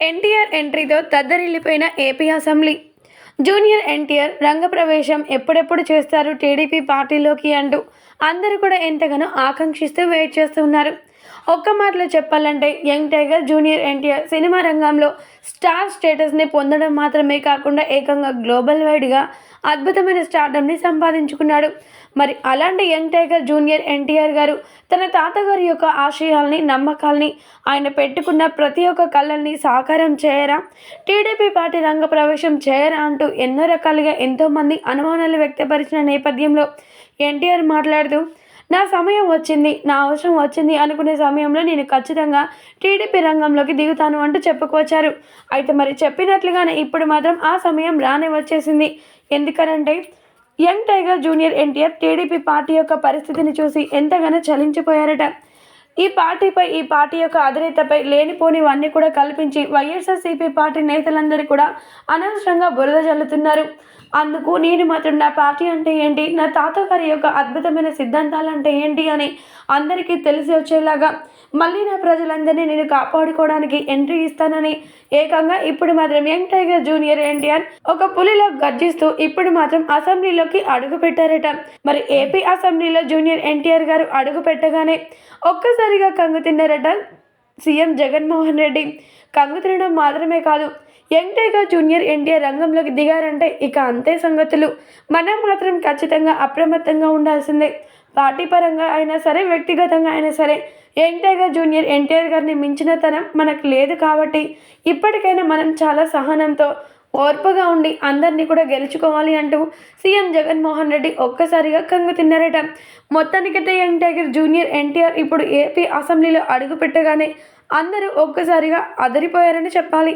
ఎన్టీఆర్ ఎంట్రీతో దద్దరిల్లిపోయిన AP assembly. Junior NTR రంగప్రవేశం ఎప్పుడెప్పుడు చేస్తారు టీడీపీ పార్టీలోకి అంటూ అందరూ కూడా ఎంతగానో ఆకాంక్షిస్తూ వెయిట్ చేస్తున్నారు. ఒక్క మాటలో చెప్పాలంటే young tiger junior NTR cinema రంగంలో స్టార్ స్టేటస్ని పొందడం మాత్రమే కాకుండా ఏకంగా గ్లోబల్ వైడ్గా అద్భుతమైన స్టార్డమ్ని సంపాదించుకున్నాడు. మరి అలాంటి యంగ్ టైగర్ జూనియర్ ఎన్టీఆర్ గారు తన తాతగారి యొక్క ఆశయాల్ని నమ్మకాల్ని ఆయన పెట్టుకున్న ప్రతి ఒక్క కళల్ని సాకారం చేయరా? టీడీపీ పార్టీ రంగ ప్రవేశం చేయరా అంటూ ఎన్నో రకాలుగా ఎంతోమంది అనుమానాలు వ్యక్తపరిచిన నేపథ్యంలో ఎన్టీఆర్ మాట్లాడుతూ నా సమయం వచ్చింది నా అవసరం వచ్చింది అనుకునే సమయంలో నేను ఖచ్చితంగా టీడీపీ రంగంలోకి దిగుతాను అంటూ చెప్పుకొచ్చారు. అయితే మరి చెప్పినట్లుగానే ఇప్పుడు మాత్రం ఆ సమయం రానే వచ్చేసింది. ఎందుకనంటే young tiger junior NTR TDP party యొక్క పరిస్థితిని చూసి ఎంతగానో చలించిపోయారట. ఈ పార్టీపై ఈ పార్టీ యొక్క అధినేతపై లేనిపోనివన్నీ కూడా కల్పించి వైఎస్ఆర్సీపీ పార్టీ నేతలందరూ కూడా అనవసరంగా బురద జల్లుతున్నారు. అందుకు నేను మాత్రం నా పార్టీ అంటే ఏంటి నా తాతగారి యొక్క అద్భుతమైన సిద్ధాంతాలు అంటే ఏంటి అని అందరికీ తెలిసి వచ్చేలాగా మళ్ళీ నా ప్రజలందరినీ నేను కాపాడుకోవడానికి ఎంట్రీ ఇస్తానని ఏకంగా ఇప్పుడు మాత్రం యంగ్ టైగర్ జూనియర్ ఎన్టీఆర్ ఒక పులిలో గర్జిస్తూ ఇప్పుడు మాత్రం అసెంబ్లీలోకి అడుగు పెట్టారట. మరి ఏపీ అసెంబ్లీలో జూనియర్ ఎన్టీఆర్ గారు అడుగు పెట్టగానే ఒక్కసారి ఒక్కసారిగా కంగు తిన్నారట సీఎం జగన్మోహన్ రెడ్డి. కంగు తినడం మాత్రమే కాదు యంగ్ టైగర్ జూనియర్ ఎన్టీఆర్ రంగంలోకి దిగారంటే ఇక అంతే సంగతులు. మనం మాత్రం ఖచ్చితంగా అప్రమత్తంగా ఉండాల్సిందే. పార్టీ పరంగా అయినా సరే వ్యక్తిగతంగా అయినా సరే యంగ్ టైగర్ జూనియర్ ఎన్టీఆర్ గారిని మించిన తనం మనకు లేదు కాబట్టి ఇప్పటికైనా మనం చాలా సహనంతో ఓర్పుగా ఉండి అందరినీ కూడా గెలుచుకోవాలి అంటూ సీఎం జగన్మోహన్ రెడ్డి ఒక్కసారిగా కంగు తిన్నారట. మొత్తానికైతే యంగ్ టైగర్ జూనియర్ ఎన్టీఆర్ ఇప్పుడు ఏపీ అసెంబ్లీలో అడుగు పెట్టగానే అందరూ ఒక్కసారిగా అదిరిపోయారని చెప్పాలి.